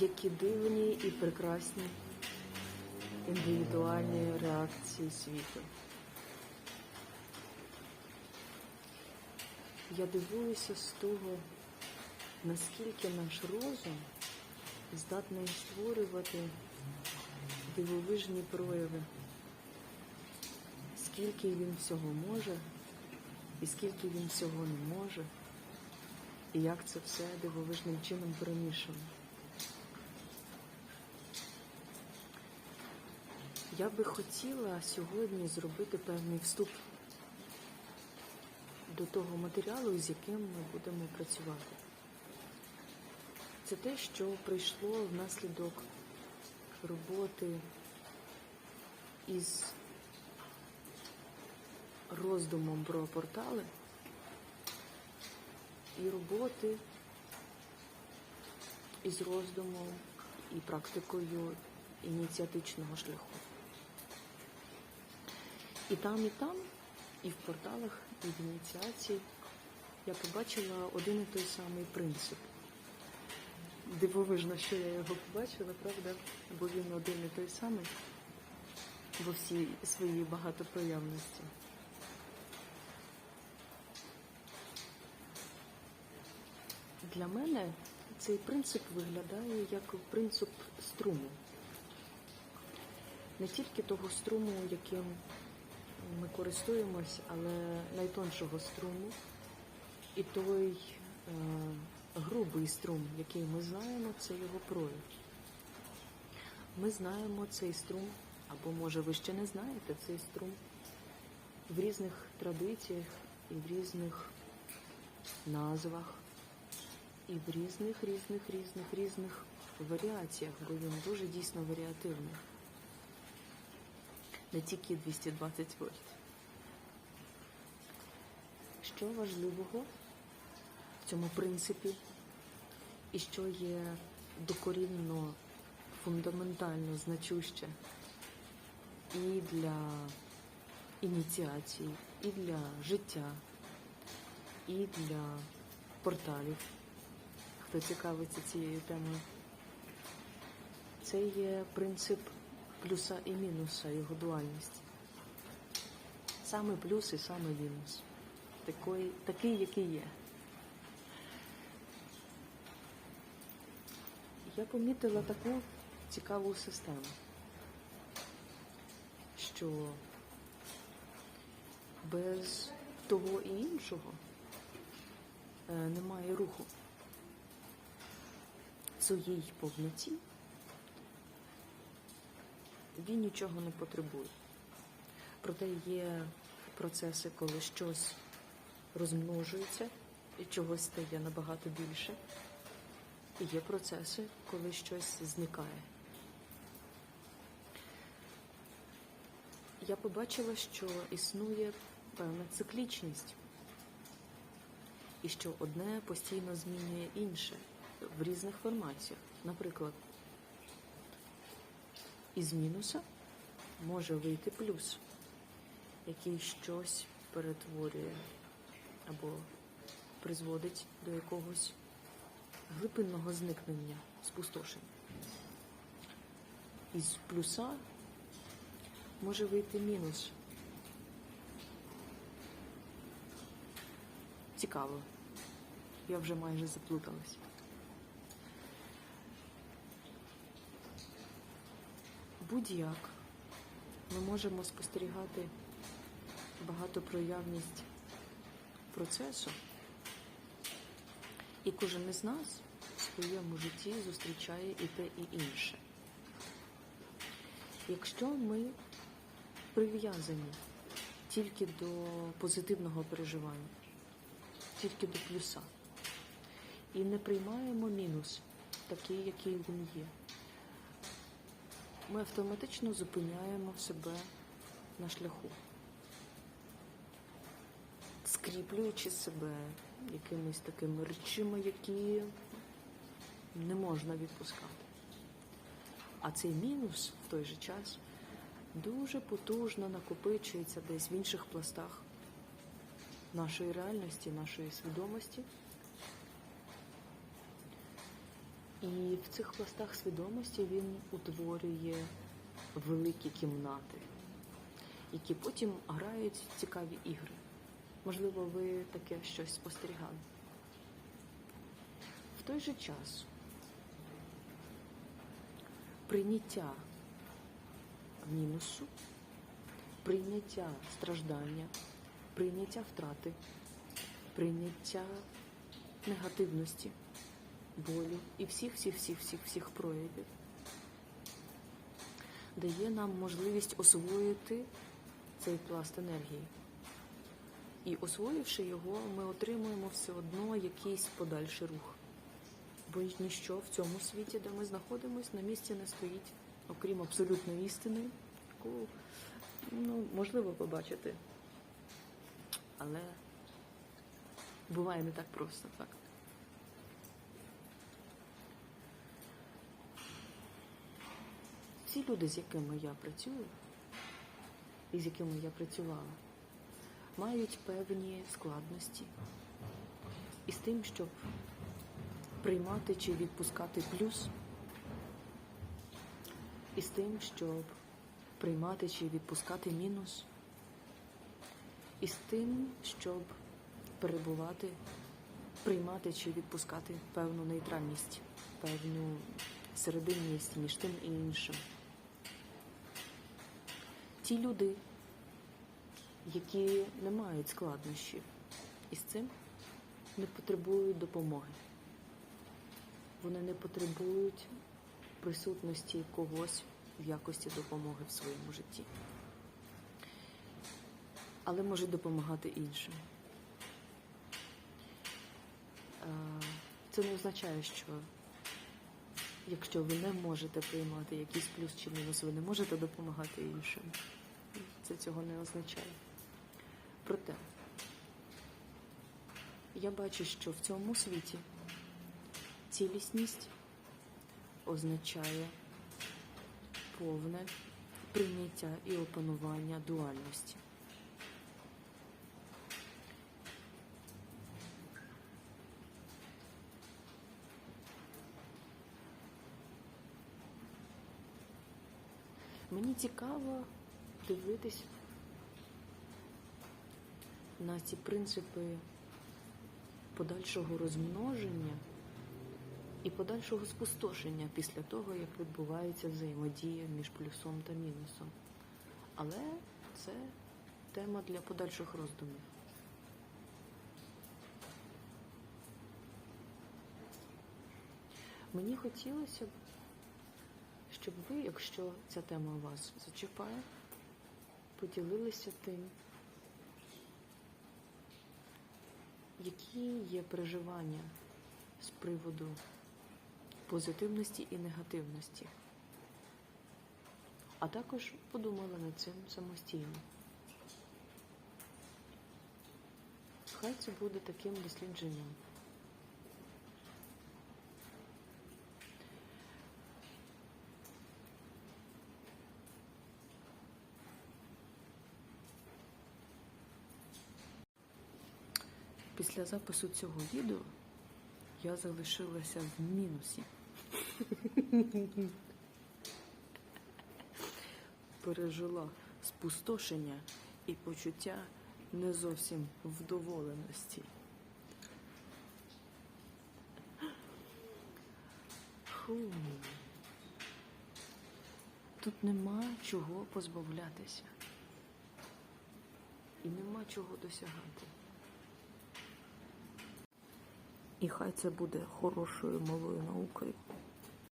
які дивні і прекрасні індивідуальні реакції світу. Я дивуюся з того, наскільки наш розум здатний створювати дивовижні прояви, скільки він всього може, і скільки він всього не може, і як це все дивовижним чином перемішано. Я би хотіла сьогодні зробити певний вступ до того матеріалу, з яким ми будемо працювати. Це те, що прийшло внаслідок роботи із роздумом про портали і роботи із роздумом і практикою ініціатичного шляху. І там, і там, і в порталах, і в ініціації я побачила один і той самий принцип. Дивовижно, що я його побачила, правда? Бо він один і той самий во всій своїй багатопроявності. Для мене цей принцип виглядає як принцип струму. Не тільки того струму, яким ми користуємось, але найтоншого струму і той е, грубий струм, який ми знаємо, це його прояв. Ми знаємо цей струм, або може ви ще не знаєте цей струм в різних традиціях і в різних назвах, і в різних, різних, різних, різних варіаціях, бо він дуже дійсно варіативний. Не тільки 220 вольт. Що важливого в цьому принципі, і що є докорінно, фундаментально значуще і для ініціації, і для життя, і для порталів, хто цікавиться цією темою. Це є принцип плюса і мінуса його дуальності. Саме плюс і саме мінус. Такий, такий який є. Я помітила таку цікаву систему, що без того і іншого е, немає руху. Своїй повноті він нічого не потребує. Проте є процеси, коли щось розмножується і чогось стає набагато більше. І є процеси, коли щось зникає. Я побачила, що існує певна циклічність, і що одне постійно змінює інше в різних формаціях. Наприклад, із мінуса може вийти плюс, який щось перетворює або призводить до якогось глибинного зникнення, спустошення. Із плюса може вийти мінус. Цікаво. Я вже майже заплуталась. Будь-як ми можемо спостерігати багатопроявність процесу, і кожен із нас в своєму житті зустрічає і те, і інше. Якщо ми прив'язані тільки до позитивного переживання, тільки до плюса, і не приймаємо мінус, такий, який він є, ми автоматично зупиняємо себе на шляху, скріплюючи себе якимись такими речами, які не можна відпускати. А цей мінус в той же час дуже потужно накопичується десь в інших пластах нашої реальності, нашої свідомості. І в цих пластах свідомості він утворює великі кімнати, які потім грають цікаві ігри. Можливо, ви таке щось спостерігали. В той же час прийняття мінусу, прийняття страждання, прийняття втрати, прийняття негативності, болю і всіх, всіх, всіх, всіх, проявів дає нам можливість освоїти цей пласт енергії. І освоївши його, ми отримуємо все одно якийсь подальший рух. Бо ніщо в цьому світі, де ми знаходимося, на місці не стоїть, окрім абсолютної істини, яку ну, можливо побачити. Але буває не так просто, так. Всі люди, з якими я працюю, і з якими я працювала, мають певні складності із тим, щоб приймати чи відпускати плюс, і з тим, щоб приймати чи відпускати мінус, і з тим, щоб перебувати, приймати чи відпускати певну нейтральність, певну серединність між тим і іншим. Ті люди, які не мають складнощів із цим, не потребують допомоги. Вони не потребують присутності когось в якості допомоги в своєму житті. Але можуть допомагати іншим. Е, Це не означає, що якщо ви не можете приймати якийсь плюс чи мінус, ви не можете допомагати іншим. Це цього не означає. Проте я бачу, що в цьому світі цілісність означає повне прийняття і опанування дуальності. Мені цікаво дивитись на ці принципи подальшого розмноження і подальшого спустошення після того, як відбувається взаємодія між плюсом та мінусом. Але це тема для подальших роздумів. Мені хотілося б, щоб ви, якщо ця тема вас зачіпає, поділилися тим, які є переживання з приводу позитивності і негативності, а також подумали над цим самостійно. Хай це буде таким дослідженням. Після запису цього відео я залишилася в мінусі. Пережила спустошення і почуття не зовсім вдоволеності. Фу. Тут нема чого позбавлятися. І нема чого досягати. І хай це буде хорошою малою наукою.